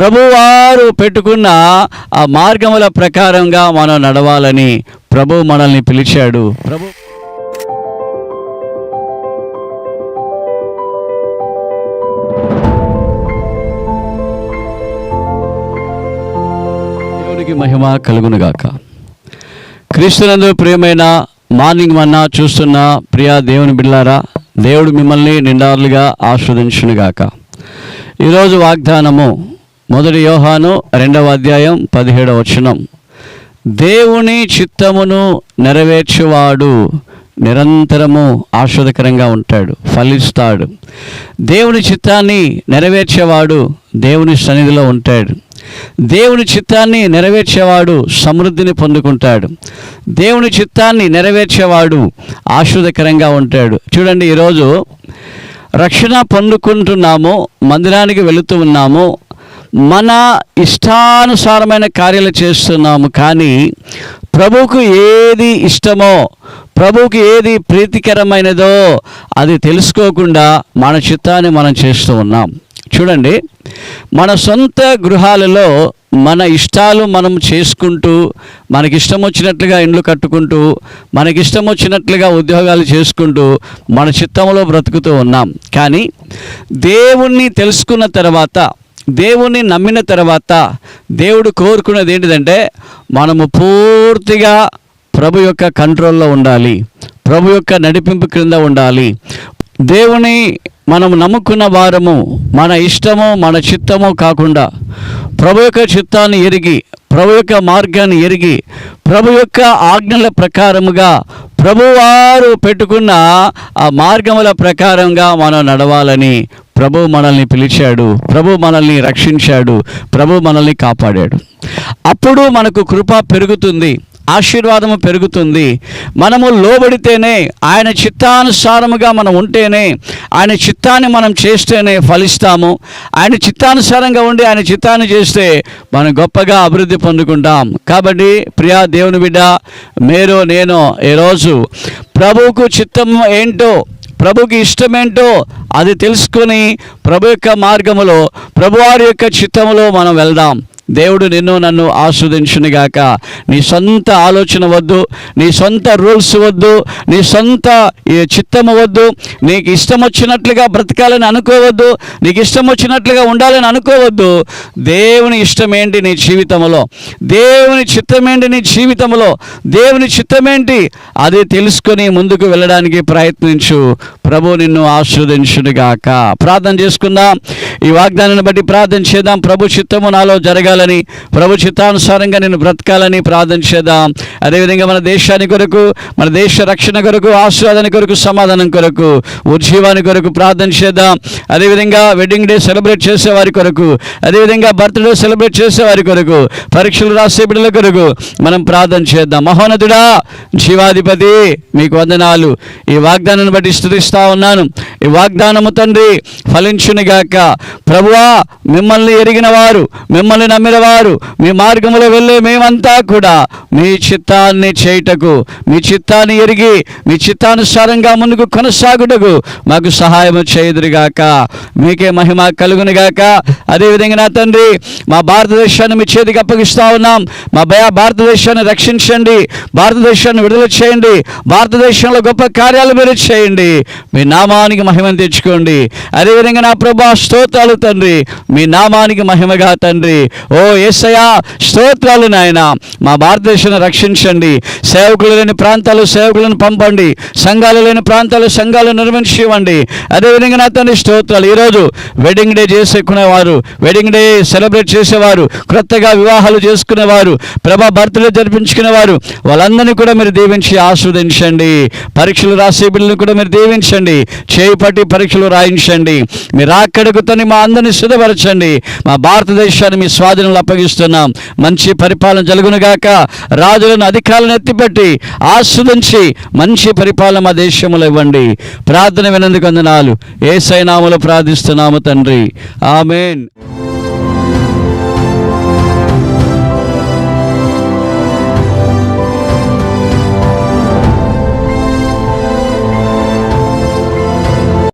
ప్రభువారు పెట్టుకున్న ఆ మార్గముల ప్రకారంగా మనం నడవాలని ప్రభు మనల్ని పిలిచాడు. ప్రభు దేవునికి మహిమ కలుగునుగాక. క్రీస్తునందు ప్రియమైన మార్నింగ్ మన్నా చూస్తున్న ప్రియా దేవుని బిడ్లారా దేవుడు మిమ్మల్ని నిండారులుగా ఆస్వాదించునుగాక. ఈరోజు వాగ్దానము మొదటి యోహాను రెండవ అధ్యాయం పదిహేడవ వచనం. దేవుని చిత్తమును నెరవేర్చువాడు నిరంతరము ఆస్వాదకరంగా ఉంటాడు ఫలిస్తాడు. దేవుని చిత్తాన్ని నెరవేర్చేవాడు దేవుని సన్నిధిలో ఉంటాడు. దేవుని చిత్తాన్ని నెరవేర్చేవాడు సమృద్ధిని పొందుకుంటాడు. దేవుని చిత్తాన్ని నెరవేర్చేవాడు ఆశ్రదకరంగా ఉంటాడు. చూడండి ఈరోజు రక్షణ పొందుకుంటున్నాము మందిరానికి వెళుతూ ఉన్నాము మన ఇష్టానుసారమైన కార్యాలు చేస్తున్నాము కానీ ప్రభువుకు ఏది ఇష్టమో ప్రభువుకి ఏది ప్రీతికరమైనదో అది తెలుసుకోకుండా మన చిత్తాన్ని మనం చేస్తూ ఉన్నాం. చూడండి మన సొంత గృహాలలో మన ఇష్టాలు మనం చేసుకుంటూ మనకిష్టం వచ్చినట్లుగా ఇండ్లు కట్టుకుంటూ మనకిష్టం వచ్చినట్లుగా ఉద్యోగాలు చేసుకుంటూ మన చిత్తంలో బ్రతుకుతూ ఉన్నాం. కానీ దేవుణ్ణి తెలుసుకున్న తర్వాత దేవుణ్ణి నమ్మిన తర్వాత దేవుడు కోరుకున్నది ఏంటిదంటే మనము పూర్తిగా ప్రభు యొక్క కంట్రోల్లో ఉండాలి. ప్రభు యొక్క నడిపింపు క్రింద ఉండాలి. దేవుని మనం నమ్ముకున్న వారము మన ఇష్టము మన చిత్తము కాకుండా ప్రభు యొక్క చిత్తాన్ని ఎరిగి ప్రభు యొక్క మార్గాన్ని ఎరిగి ప్రభు యొక్క ఆజ్ఞల ప్రకారముగా ప్రభువారు పెట్టుకున్న ఆ మార్గముల ప్రకారంగా మనం నడవాలని ప్రభు మనల్ని పిలిచాడు ప్రభు మనల్ని రక్షించాడు ప్రభు మనల్ని కాపాడాడు. అప్పుడు మనకు కృప పెరుగుతుంది ఆశీర్వాదము పెరుగుతుంది. మనము లోబడితేనే ఆయన చిత్తానుసారముగా మనం ఉంటేనే ఆయన చిత్తాన్ని మనం చేస్తేనే ఫలిస్తాము. ఆయన చిత్తానుసారంగా ఉండి ఆయన చిత్తాన్ని చేస్తే మనం గొప్పగా అభివృద్ధి పొందుకుంటాం. కాబట్టి ప్రియా దేవుని బిడ్డ మీరు నేను ఈరోజు ప్రభువుకు చిత్తం ఏంటో ప్రభుకి ఇష్టమేంటో అది తెలుసుకొని ప్రభు యొక్క మార్గములో ప్రభువారి యొక్క చిత్తములో మనం వెళ్దాం. దేవుడు నిన్ను నన్ను ఆస్వాదించునిగాక. నీ సొంత ఆలోచన వద్దు నీ సొంత రూల్స్ వద్దు నీ సొంత చిత్తము వద్దు. నీకు ఇష్టం వచ్చినట్లుగా బ్రతకాలని అనుకోవద్దు నీకు ఇష్టం వచ్చినట్లుగా ఉండాలని అనుకోవద్దు. దేవుని ఇష్టమేంటి నీ జీవితంలో? దేవుని చిత్తమేంటి నీ జీవితంలో? దేవుని చిత్తమేంటి? అది తెలుసుకొని ముందుకు వెళ్ళడానికి ప్రయత్నించు. ప్రభు నిన్ను ఆస్వాదించునుగాక. ప్రార్థన చేసుకుందాం. ఈ వాగ్దానాన్ని బట్టి ప్రార్థన చేద్దాం. ప్రభు చిత్తము నాలో జరగాలి జరగాలని ప్రభు చిత్తానుసారంగా నేను బ్రతకాలని ప్రార్థన చేద్దాం. అదేవిధంగా మన దేశాని కొరకు మన దేశ రక్షణ కొరకు ఆశీర్వాదాని కొరకు సమాధానం కొరకు ఉజ్జీవాని కొరకు ప్రార్థన చేద్దాం. అదేవిధంగా వెడ్డింగ్ డే సెలబ్రేట్ చేసే వారి కొరకు అదేవిధంగా బర్త్డే సెలబ్రేట్ చేసే వారి కొరకు పరీక్షలు రాసే బిడ్డల కొరకు మనం ప్రార్థన చేద్దాం. మహోన్నతుడా జీవాధిపతి మీకు వందనాలు. ఈ వాగ్దానాన్ని బట్టి స్థుతిస్తా ఉన్నాను. ఈ వాగ్దానము తండ్రి ఫలించునిగాక. ప్రభువా మిమ్మల్ని ఎరిగిన వారు మిమ్మల్ని నమ్మిన వారు. మీ మార్గంలో వెళ్ళే మేమంతా కూడా మీ చిత్తాన్ని చేయుటకు మీ చిత్తాన్ని ఎరిగి మీ చిత్తానుసారంగా ముందుకు కొనసాగుటకు మాకు సహాయం చేయదురుగాక. మీకే మహిమ కలుగునుగాక. అదేవిధంగా నా తండ్రి మా భారతదేశాన్ని మీ చేతికి అప్పగిస్తా ఉన్నాం. మా భయ భారతదేశాన్ని రక్షించండి. భారతదేశాన్ని విడుదల చేయండి. భారతదేశంలో గొప్ప కార్యాలు మీరు చేయండి. మీ నామానికి మహిమను తెచ్చుకోండి. అదేవిధంగా నా ప్రభా స్తోత్రాలు తండ్రి మీ నామానికి మహిమగా తండ్రి. ఓ ఏసయా స్తోత్రాలు నాయన. మా భారతదేశాన్ని రక్షించండి. సేవకులు లేని ప్రాంతాలు సేవకులను పంపండి. సంఘాలు లేని ప్రాంతాలు సంఘాలు నిర్మించివ్వండి. అదేవిధంగా నా తండ్రి స్తోత్రాలు. ఈరోజు వెడ్డింగ్ డే చేసుకునేవారు వెడ్డింగ్ డే సెలబ్రేట్ చేసేవారు క్రొత్తగా వివాహాలు చేసుకునేవారు ప్రభా బర్త్డే జరిపించుకునేవారు. వాళ్ళందరినీ కూడా మీరు దీవించి ఆస్వాదించండి. పరీక్షలు రాసే బిల్లును కూడా మీరు దీవించండి. చేయి పట్టి పరీక్షలు రాయించండి. మీరు అక్కడికి మా అందరినీ సిద్ధపరచండి మా భారతదేశాన్ని మీ స్వాధీనంలో అప్పగిస్తున్నాం. మంచి పరిపాలన జరుగునుగాక రాజులను అధికారులను ఎత్తిపెట్టి ఆస్వాదించి మంచి పరిపాలన మా దేశంలో ఇవ్వండి. ప్రార్థన వినందుకు అందనాలు ఏ సైనాములు ప్రార్థిస్తున్నాము తండ్రి. ఆమెన్.